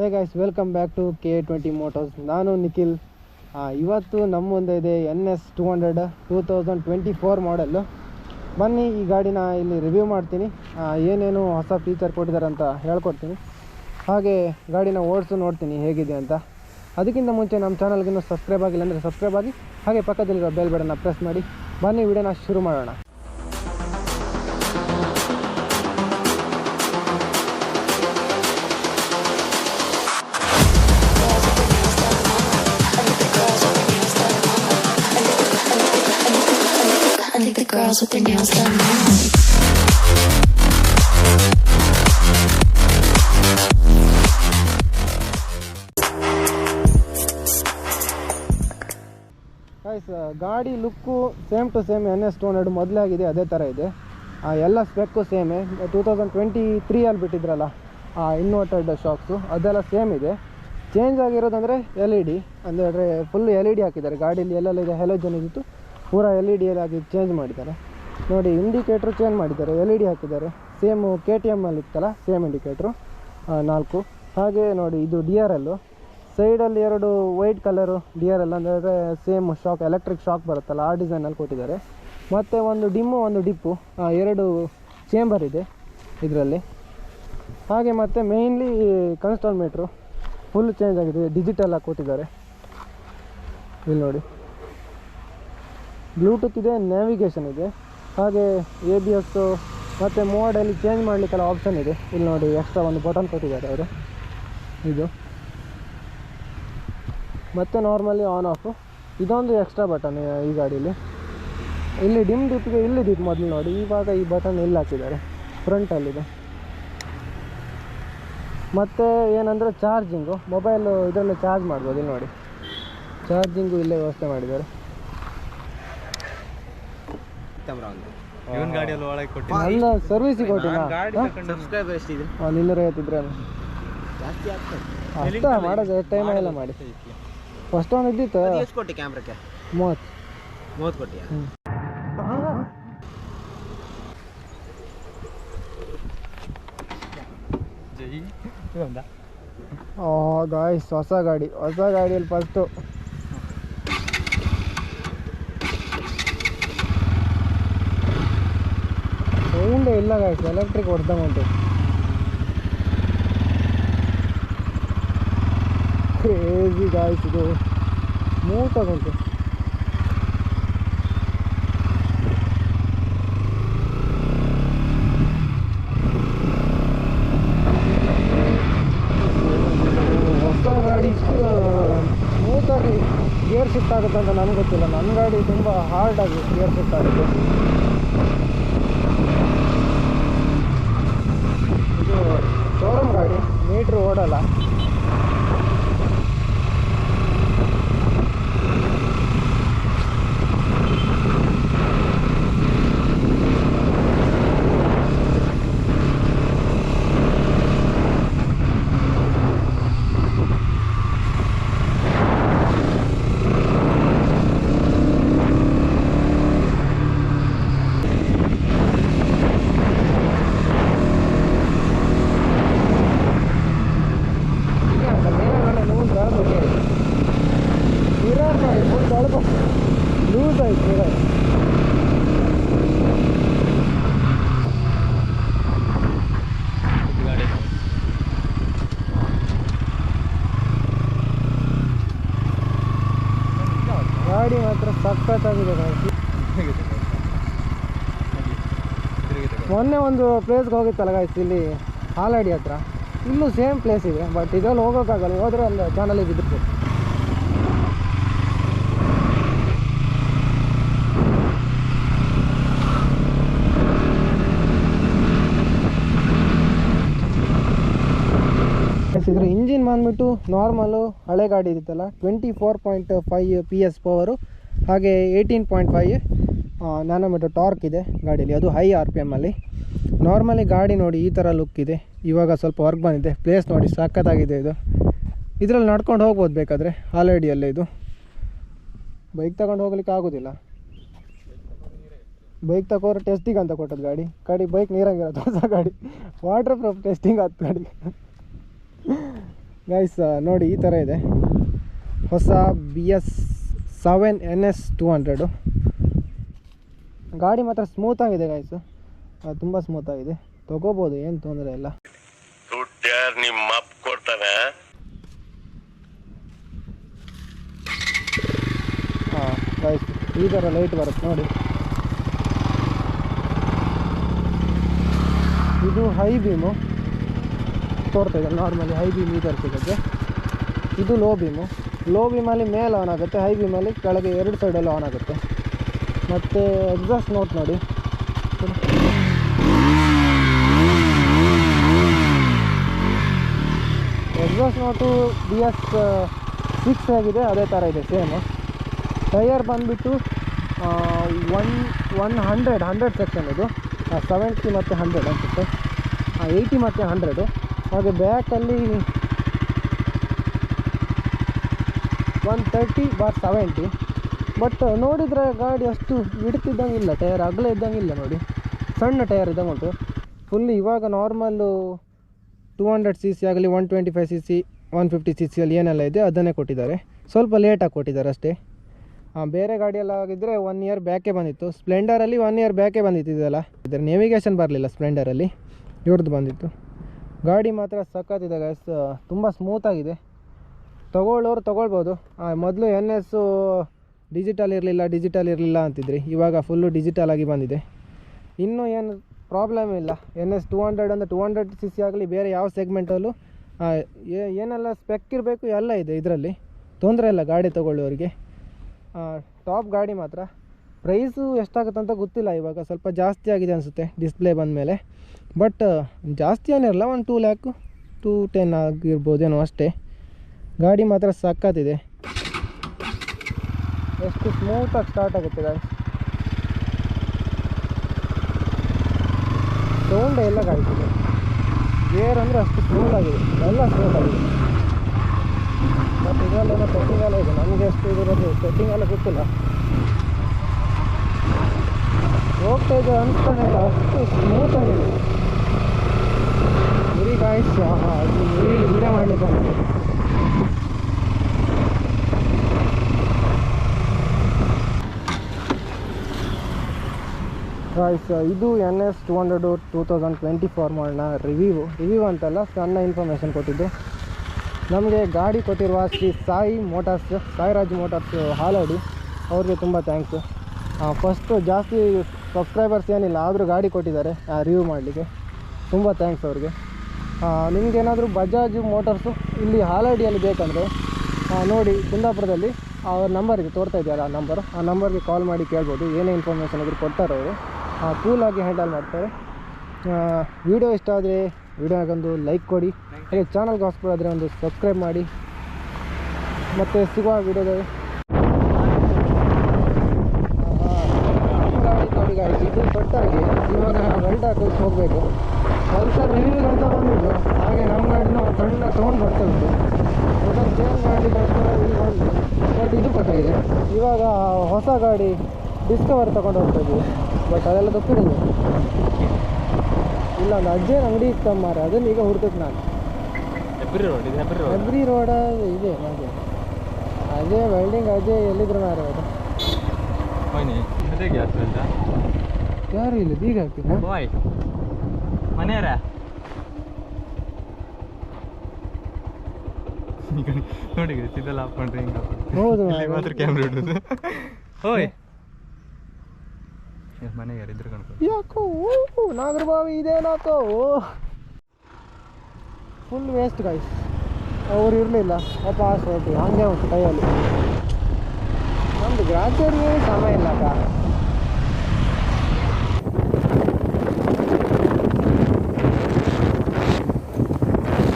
Hey guys welcome back to K twenty motors ನಾನು ನಿಖಿಲ್. ಇವತ್ತು ನಮ್ಮ ಮುಂದೆ ಇದೆ N S two hundred two thousand twenty four model ಬನ್ನಿ, ಈ ಗಾಡಿನ ಇಲ್ಲಿ ರಿವ್ಯೂ ಮಾಡ್ತೀನಿ. ಏನೇನು ಹೊಸ ಫೀಚರ್ ಕೊಟ್ಟಿದ್ದಾರೆ ಅಂತ ಹೇಳ್ಕೊಡ್ತೀನಿ. ಹಾಗೆ ಗಾಡಿನ ಓಡಿಸು ನೋಡ್ತೀನಿ ಹೇಗಿದೆ ಅಂತ. ಅದಕ್ಕಿಂತ ಮುಂಚೆ ನಮ್ಮ ಚಾನಲ್ಗಿನ್ನೂ ಸಬ್ಸ್ಕ್ರೈಬ್ ಆಗಿಲ್ಲ ಅಂದರೆ ಸಬ್ಸ್ಕ್ರೈಬ್ ಆಗಿ, ಹಾಗೆ ಪಕ್ಕದಲ್ಲಿರೋ ಬೆಲ್ ಬಟನ್ನ ಪ್ರೆಸ್ ಮಾಡಿ. ಬನ್ನಿ, ವಿಡಿಯೋನ ಶುರು ಮಾಡೋಣ. Girls with their. ಗೈಸ್ ಗಾಡಿ look same to same N S two hundred ಮೊದಲೇ ಆಗಿದೆ, ಅದೇ ಥರ ಇದೆ. ಎಲ್ಲ ಸ್ಪೆಕ್ಕು ಸೇಮೇ ಟೂ ತೌಸಂಡ್ ಟ್ವೆಂಟಿ ತ್ರೀಯಲ್ಲಿ ಬಿಟ್ಟಿದ್ರಲ್ಲ ಇನ್ವರ್ಟೆಡ್ ಶಾಕ್ಸು ಅದೆಲ್ಲ ಸೇಮ್ ಇದೆ. ಚೇಂಜ್ ಆಗಿರೋದಂದರೆ ಎಲ್ ಇ ಡಿ ಅಂದರೆ ಫುಲ್ ಎಲ್ ಇ ಡಿ ಹಾಕಿದ್ದಾರೆ. ಗಾಡೀಲಿ ಎಲ್ಲೆಲ್ಲ ಇದೆ ಹೆಲೋಜನ್ ಇದ್ದಿತ್ತು ಪೂರಾ ಎಲ್ ಇ ಡಿ ಆಗಿ ಚೇಂಜ್ ಮಾಡಿದ್ದಾರೆ. ನೋಡಿ ಇಂಡಿಕೇಟ್ರು ಚೇಂಜ್ ಮಾಡಿದ್ದಾರೆ ಎಲ್ ಇ ಡಿ ಹಾಕಿದ್ದಾರೆ. ಸೇಮು ಕೆ ಟಿ ಎಮ್ಮಲ್ಲಿ ಇತ್ತಲ್ಲ ಸೇಮ್ ಇಂಡಿಕೇಟ್ರು ನಾಲ್ಕು. ಹಾಗೆ ನೋಡಿ ಇದು ಡಿ ಆರ್ ಎಲ್ಲು ಸೈಡಲ್ಲಿ ಎರಡು white colour D R L ಅಂದರೆ ಸೇಮ್ ಶಾಕ್ ಎಲೆಕ್ಟ್ರಿಕ್ ಶಾಕ್ ಬರುತ್ತಲ್ಲ, ಆ ಡಿಸೈನಲ್ಲಿ ಕೊಟ್ಟಿದ್ದಾರೆ. ಮತ್ತು ಒಂದು ಡಿಮ್ಮು ಒಂದು ಡಿಪ್ಪು ಎರಡು ಚೇಂಬರ್ ಇದೆ ಇದರಲ್ಲಿ. ಹಾಗೆ ಮತ್ತು ಮೇಯ್ನ್ಲಿ ಕನ್ಸ್ಟಾಲ್ಮೇಟ್ರು ಫುಲ್ ಚೇಂಜ್ ಆಗಿದೆ ಡಿಜಿಟಲ್ ಹಾಕಿ ಕೊಟ್ಟಿದ್ದಾರೆ. ಇಲ್ಲಿ ನೋಡಿ. ಬ್ಲೂಟೂತ್ ಇದೆ ನ್ಯಾವಿಗೇಷನ್ ಇದೆ. ಹಾಗೆ ಎ ಬಿ ಎಸ್ಸು ಮತ್ತು ಮೋಡಲ್ಲಿ ಚೇಂಜ್ ಮಾಡಲಿಕ್ಕೆಲ್ಲ ಆಪ್ಷನ್ ಇದೆ. ಇಲ್ಲಿ ನೋಡಿ ಎಕ್ಸ್ಟ್ರಾ ಒಂದು ಬಟನ್ ಕೊಟ್ಟಿದ್ದಾರೆ ಅವರು. ಇದು. ಮತ್ತು ನಾರ್ಮಲಿ ಆನ್ ಆಫು ಇದೊಂದು ಎಕ್ಸ್ಟ್ರಾ ಬಟನ್ ಈ ಗಾಡೀಲಿ. ಇಲ್ಲಿ ಡಿಮ್ ಡಿಪ್ಗೆ ಇಲ್ಲಿದ್ದಿತ್ತು ಮೊದಲು ನೋಡಿ. ಇವಾಗ ಈ ಬಟನ್ ಇಲ್ಲಿ ಹಾಕಿದ್ದಾರೆ. ಫ್ರಂಟಲ್ಲಿದೆ ಮತ್ತು ಏನಂದರೆ ಚಾರ್ಜಿಂಗು ಮೊಬೈಲು ಇದರಲ್ಲಿ ಚಾರ್ಜ್ ಮಾಡ್ಬೋದು. ಇಲ್ಲಿ ನೋಡಿ. ಚಾರ್ಜಿಂಗು ಇಲ್ಲೇ ವ್ಯವಸ್ಥೆ ಮಾಡಿದ್ದಾರೆ. ಇವನ್ ಗಾಡಿಯಲ್ಲಿ ಒಳಗೆ ಕೊಟ್ಟಿ ನನ್ನ ಸರ್ವಿಸಿಗೆ ಕೊಟ್ಟಿನ ಸಬ್ಸ್ಕ್ರೈಬರ್ ಎಷ್ಟಿದೆ? ಒಂದು ಇನ್ನೂರ ಐವತ್ತಿದ್ರೆ ಜಾಸ್ತಿ ಆಗ್ತದೆ ಅಷ್ಟ ಮಾಡೋದು ಟೈಮ್ ಎಲ್ಲ ಮಾಡಿ. ಫಸ್ಟ್ ಒಂದು ಇದ್ದಿತ್ತು. ಎಷ್ಟು ಕೊಟ್ಟಿ ಕ್ಯಾಮ್ರಕ್ಕೆ ಮೂವತ್ತು. ಮೂವತ್ತು ಕೊಟ್ಟಿಯಾ? ಗಾಯ್ಸ್ ಹೊಸ ಗಾಡಿ. ಹೊಸ ಗಾಡಿಯಲ್ಲಿ ಫಸ್ಟು ಇಲ್ಲ ಗಾಯ್ಸ್ ಎಲೆಕ್ಟ್ರಿಕ್ ಹೊಡೆದಂಗೆ ಉಂಟು. ಕ್ರೇಜಿ ಗಾಯ್ಸ್ ಇದು. ಸ್ಮೂತಾಗಿ ಉಂಟು. ಹೊಸ ಗಾಡಿ ಸ್ಮೂತಾಗಿ ಗೇರ್ ಶಿಫ್ಟ್ ಆಗುತ್ತೆ ಅಂತ ನನಗೆ ಗೊತ್ತಿಲ್ಲ. ನನ್ನ ಗಾಡಿ ತುಂಬ ಆಗಿ ಗೇರ್ ಶಿಫ್ಟ್ ಆಗುತ್ತೆ ಇದು ಶೋರೂಮ್ ಗಾಡಿ ಮೀಟ್ರ್ ಓಡಲ್ಲ ಗಾಡಿ ಮಾತ್ರ ಸಖತ್ತಾಗಿದೆ ಮೊನ್ನೆ ಒಂದು ಪ್ಲೇಸ್ಗೆ ಹೋಗಿತ್ತಲ್ಲ ಗಾಯ್ಸ್ ಇಲ್ಲಿ ಹಾಲಾಡಿ ಹತ್ರ. ಇಲ್ಲೂ ಸೇಮ್ ಪ್ಲೇಸ್ ಇದೆ ಬಟ್ ಇದ್ರಲ್ಲಿ ಹೋಗೋಕ್ಕಾಗಲ್ಲ. ಹೋದ್ರೆ ಒಂದು ಚಾನಲಿಗೆ ಬಿದ್ದಿತ್ತು ಇದ್ರ ಇಂಜಿನ್ ಬಂದ್ಬಿಟ್ಟು ನಾರ್ಮಲು ಹಳೆ ಗಾಡಿ ಇರುತ್ತಲ್ಲ twenty four point five P S power ಹಾಗೆ eighteen point five nanometre torque ಇದೆ ಗಾಡೀಲಿ. ಅದು ಹೈ ಆರ್ ಪಿ ಎಮ್ಮಲ್ಲಿ ನಾರ್ಮಲಿ ಗಾಡಿ ನೋಡಿ ಈ ಥರ ಲುಕ್ ಇದೆ. ಇವಾಗ ಸ್ವಲ್ಪ ವರ್ಕ್ ಬಂದಿದೆ. ಪ್ಲೇಸ್ ನೋಡಿ ಸಕ್ಕತ್ತಾಗಿದೆ ಇದು. ಇದರಲ್ಲಿ ನಡ್ಕೊಂಡು ಹೋಗ್ಬೋದು ಬೇಕಾದರೆ ಆಲ್ರೆಡಿಯಲ್ಲೇ ಇದು. ಬೈಕ್ ತಗೊಂಡು ಹೋಗ್ಲಿಕ್ಕೆ ಆಗೋದಿಲ್ಲ. ಬೈಕ್ ತಗೋರು ಟೆಸ್ಟಿಂಗ್ ಅಂತ ಕೊಟ್ಟದ್ದು ಗಾಡಿ. ಗಾಡಿ ಬೈಕ್ ನೀರಂಗಿರೋದು ಹೊಸ ಗಾಡಿ. ವಾಟರ್ ಪ್ರೂಫ್ ಟೆಸ್ಟಿಂಗ್ ಆಯ್ತು ಗಾಡಿ. ಗೈಸ್ ನೋಡಿ ಈ ಥರ ಇದೆ. ಹೊಸ B S seven N S two hundred ಗಾಡಿ ಮಾತ್ರ ಸ್ಮೂತಾಗಿದೆ ಗಾಯ್ಸು ತುಂಬ ಸ್ಮೂತಾಗಿದೆ ತೊಗೋಬೋದು ಏನು ತೊಂದರೆ ಇಲ್ಲ. ಕೊಡ್ತಾನೆ. ಹಾಂ ಗೈಸ್ ಈ ಥರ ಲೈಟ್ ಬರುತ್ತೆ ನೋಡಿ. ಇದು ಹೈ ಬೀಮು ತೋರ್ತಾ ಇದೆ ನಾರ್ಮಲಿ ಹೈ ಬೀಮ್ ಈ ಥರ ಇದು ಲೋ ಬೀಮು ಲೋ ಬೀಮಲ್ಲಿ ಮೇಲೆ ಆನ್ ಆಗುತ್ತೆ ಹೈ ಬೀಮಲ್ಲಿ ಕೆಳಗೆ ಎರಡು ಸೈಡಲ್ಲಿ ಆನ್ ಆಗುತ್ತೆ. ಮತ್ತು ಎಕ್ಸಾಸ್ಟ್ ನೋಟ್ ನೋಡಿ. Exhaust note B S six ಆಗಿದೆ, ಅದೇ ಥರ ಇದೆ ಸೇಮು ಟೈಯರ್ ಬಂದುಬಿಟ್ಟು one one hundred hundred section ಇದು. ಸೆವೆಂಟಿ ಮತ್ತು ಹಂಡ್ರೆಡ್ ಅನಿಸುತ್ತೆ. ಏಯ್ಟಿ ಮತ್ತು ಹಂಡ್ರೆಡು ಹಾಗೆ ಬ್ಯಾಕಲ್ಲಿ one thirty bar seventy but ನೋಡಿದರೆ ಗಾಡಿ ಅಷ್ಟು ಹಿಡ್ತಿದ್ದಂಗಿಲ್ಲ ಟಯರ್ ಅಗಲ ಇದ್ದಂಗಿಲ್ಲ ನೋಡಿ. ಸಣ್ಣ ಟೈರ್ ಇದ್ದಂಗೆ ಉಂಟು. ಫುಲ್ ಇವಾಗ normal two hundred C C ಆಗಲಿ one twenty five C C one fifty C ಸಿಯಲ್ಲಿ ಏನೆಲ್ಲ ಇದೆ, ಅದನ್ನೇ ಕೊಟ್ಟಿದ್ದಾರೆ. ಸ್ವಲ್ಪ ಲೇಟಾಗಿ ಕೊಟ್ಟಿದ್ದಾರೆ ಅಷ್ಟೇ. ಹಾಂ ಬೇರೆ ಗಾಡಿಯೆಲ್ಲ ಆಗಿದ್ದರೆ ಒನ್ ಇಯರ್ ಬ್ಯಾಕೆ ಬಂದಿತ್ತು. ಸ್ಪ್ಲೆಂಡರಲ್ಲಿ ಒನ್ ಇಯರ್ ಬ್ಯಾಕೆ ಬಂದಿತ್ತು ಇದೆಲ್ಲ. ಇದರ ನೇವಿಗೇಷನ್ ಬರಲಿಲ್ಲ ಸ್ಪ್ಲೆಂಡರಲ್ಲಿ ಇವ್ರದ್ದು ಬಂದಿತ್ತು. ಗಾಡಿ ಮಾತ್ರ ಸಖತ್ತಿದೆ ಗೈಸ್ ತುಂಬ ಸ್ಮೂತಾಗಿದೆ ತಗೊಳ್ಳೋರು ತೊಗೊಳ್ಬೋದು. ಮೊದಲು ಎನ್ ಎಸ್ಸು ಡಿಜಿಟಲ್ ಇರಲಿಲ್ಲ ಡಿಜಿಟಲ್ ಇರಲಿಲ್ಲ ಅಂತಿದ್ರಿ. ಇವಾಗ ಫುಲ್ಲು ಡಿಜಿಟಲ್ ಆಗಿ ಬಂದಿದೆ. ಇನ್ನೂ ಏನು ಪ್ರಾಬ್ಲಮ್ ಇಲ್ಲ. ಎನ್ ಎಸ್ ಟೂ ಹಂಡ್ರೆಡ್ ಅಂದರೆ ಟೂ ಹಂಡ್ರೆಡ್ ಸಿ ಸಿ ಆಗಲಿ ಬೇರೆ ಯಾವ ಸೆಗ್ಮೆಂಟಲ್ಲೂ ಏನೆಲ್ಲ ಸ್ಪೆಕ್ ಇರಬೇಕು ಎಲ್ಲ ಇದೆ ಇದರಲ್ಲಿ. ತೊಂದರೆ ಇಲ್ಲ ಗಾಡಿ ತೊಗೊಳ್ಳೋರಿಗೆ ಟಾಪ್ ಗಾಡಿ ಮಾತ್ರ. ಪ್ರೈಸು ಎಷ್ಟಾಗುತ್ತೆ ಅಂತ ಗೊತ್ತಿಲ್ಲ, ಇವಾಗ ಸ್ವಲ್ಪ ಜಾಸ್ತಿ ಆಗಿದೆ ಅನಿಸುತ್ತೆ ಡಿಸ್ಪ್ಲೇ ಬಂದಮೇಲೆ. ಬಟ್ ಜಾಸ್ತಿ ಏನಿರಲ್ಲ, ಒಂದು ಟೂ ಲ್ಯಾಕು ಟೂ ಟೆನ್ ಆಗಿರ್ಬೋದೇನೋ ಅಷ್ಟೇ. ಗಾಡಿ ಮಾತ್ರ ಸಕ್ಕತ್ತಿದೆ ಎಷ್ಟು ಸ್ಮೂತಾಗಿ ಸ್ಟಾರ್ಟ್ ಆಗುತ್ತೆ ಗಾಡಿ ಸೌಂಡೇ ಎಲ್ಲ ಗಾಡಿಸಿದೆ ಗೇರ್ ಅಂದರೆ ಅಷ್ಟು ಸ್ಮೂತ್ ಆಗಿದೆ. ಎಲ್ಲ ಸ್ಮೂತ್ ಆಗಿದೆ. ಬಟ್ ಇದರಲ್ಲೆಲ್ಲ ಸೆಟ್ಟಿಂಗ್ ಎಲ್ಲ ಇದೆ. ನಮಗೆ ಎಷ್ಟು ಇದಿರೋದು ಎಲ್ಲ ಗೊತ್ತಿಲ್ಲ. ಹೋಗ್ತಾ ಇದೆ ಅನ್ಸ್ತಾನೆ ಅಷ್ಟು ಸ್ಮೂತ್ ಆಗಿದೆ. ಗುರಿ ಗಾಯ್ಸ್ ವಿಡಿಯೋ ಇದು N S two hundred two thousand twenty four ಮಾಡೋಣ ರಿವ್ಯೂ ರಿವ್ಯೂ ಅಂತಲ್ಲ, ಸಣ್ಣ ಇನ್ಫಾರ್ಮೇಷನ್ ಕೊಟ್ಟಿದ್ದು. ನಮಗೆ ಗಾಡಿ ಕೊಟ್ಟಿರುವ ಶ್ರೀ ಸಾಯಿ ಮೋಟಾರ್ಸ್ ಸಾಯಿರಾಜ್ ಮೋಟಾರ್ಸ್ ಹಾಲಾಡಿ. ಅವ್ರಿಗೆ ತುಂಬ ಥ್ಯಾಂಕ್ಸು ಫಸ್ಟು ಜಾಸ್ತಿ ಸಬ್ಸ್ಕ್ರೈಬರ್ಸ್ ಏನಿಲ್ಲ ಆದರೂ ಗಾಡಿ ಕೊಟ್ಟಿದ್ದಾರೆ ರಿವ್ಯೂ ಮಾಡಲಿಕ್ಕೆ. ತುಂಬ ಥ್ಯಾಂಕ್ಸ್ ಅವ್ರಿಗೆ. ನಿಮಗೇನಾದರೂ ಬಜಾಜ್ ಮೋಟರ್ಸು ಇಲ್ಲಿ ಹಾಲಡಿಯಲ್ಲಿ ಬೇಕಂದರೆ ನೋಡಿ ಕುಂದಾಪುರದಲ್ಲಿ ಅವ್ರ ನಂಬರಿಗೆ ಇದೆ ತೋರ್ತಾ ಇದೆಯಲ್ಲ ಆ ನಂಬರ್ ಆ ನಂಬರ್ಗೆ ಕಾಲ್ ಮಾಡಿ ಕೇಳ್ಬೋದು ಏನೇ ಇನ್ಫಾರ್ಮೇಷನ್ ಇದ್ರೂ ಕೊಡ್ತಾರೆ ಅವರು. ಕೂಲಾಗಿ ಹ್ಯಾಂಡಲ್ ಮಾಡ್ತಾರೆ. ವಿಡಿಯೋ ಇಷ್ಟ ಆದರೆ ವಿಡಿಯೋಗೊಂದು ಲೈಕ್ ಕೊಡಿ. ಹಾಗೆ ಚಾನಲ್ಗೆ ಆದರೆ ಒಂದು ಸಬ್ಸ್ಕ್ರೈಬ್ ಮಾಡಿ. ಮತ್ತು ಸಿಗುವ ವಿಡಿಯೋದಲ್ಲಿ ಗಾಡಿ ನೋಡಿ ಗಾಡಿ ಇದು ಕೊಟ್ಟಾಗಿ ಇವಾಗ ವೆಲ್ಟ್ ಹಾಕೋಕೆ ಹೋಗಬೇಕು. ಪಲ್ಸರ್ ರಿವ್ಯೂ ಅಂತ ಬಂದಿದ್ದು. ಹಾಗೆ ನಮ್ಮ ಗಾಡಿನ ಒಂದು ಸಣ್ಣ ಸೌಂಡ್ ಬರ್ತಾ ಉಂಟು. ಅದನ್ನು ಚೇಂಜ್ ಮಾಡಿ ಬಟ್ ಇದು ಕೊಟ್ಟಿದೆ ಇವಾಗ ಹೊಸ ಗಾಡಿ ಡಿಸ್ಕವರ್ ತಗೊಂಡು ಹೋಗ್ತಾ ಇದ್ವಿ ಬಟ್ ಅದೆಲ್ಲ ತಪ್ಪಿದೆ ಇಲ್ಲ ಒಂದು ಅಜ್ಜೇನು ಅಂಗಡಿ ಇತ್ತು ಮಾರೆ ಅದನ್ನು ಈಗ ಹುಡ್ತಕ್ಕೆ ನಾನು. ಹೆಬ್ರಿ ರೋಡ್ ಇದು ಹೆಬ್ರಿ ಎಬ್ರಿ ರೋಡ ಇದೆ ಹಾಗೆ. ಅದೇ ವೆಲ್ಡಿಂಗ್ ಅಜಯ್ ಎಲ್ಲಿದ್ರು ಮಾರೆ ಅದು? ಅದೇ ಗ್ಯಾಸ್ ಅಂತ? ಯಾರು ಇಲ್ಲ ಬೀಗ ಹಾಕಿಲ್ಲ ಬಾಯ್ ಮನೆಯರ ನೋಡಿ ಇದೆಲ್ಲ ಹಾಕೊಂಡ್ರೆ ಹಿಂಗೆ ಹೌದು ಇಲ್ಲಿ ಮಾತ್ರ ಕ್ಯಾಮ್ರಾ ಇಡೋದು. ಓಯ್ ಮನೆ ಯಾರಿದ್ರು ಕಣ್ಕೊ ಯಾಕೋ ನಾಗರಬಾವಿ ಇದೇನಾಕೋ ಫುಲ್ ವೇಸ್ಟ್ ಗಾಯ್ಸ್ ಅವ್ರು ಇರಲಿಲ್ಲ. ವಾಪಸ್ ಹೊರಟು ಹಂಗೆ ಉಂಟು ಕೈಯಲ್ಲಿ. ನಮ್ಮದು ಗ್ರಾಚಾರಿಗೆ ಸಮಯ ಇಲ್ಲ ಅಕ್ಕ.